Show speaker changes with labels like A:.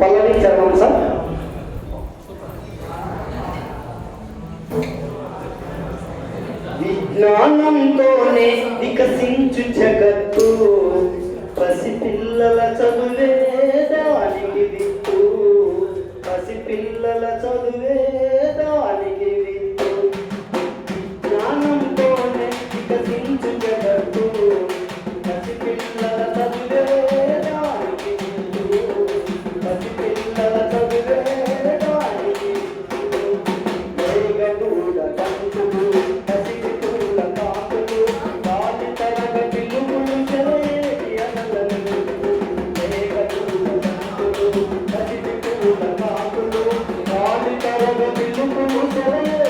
A: పల్లవి చరణం సార్. విజ్ఞానంతోనే వికసించు జగత్తు పసిపిల్లల చదువే దానికి విత్తు. పసిపిల్లల చదువే దానికి విత్తు. విజ్ఞానంతోనే వికసించు జగత్తు పసిపిల్ల Thank you.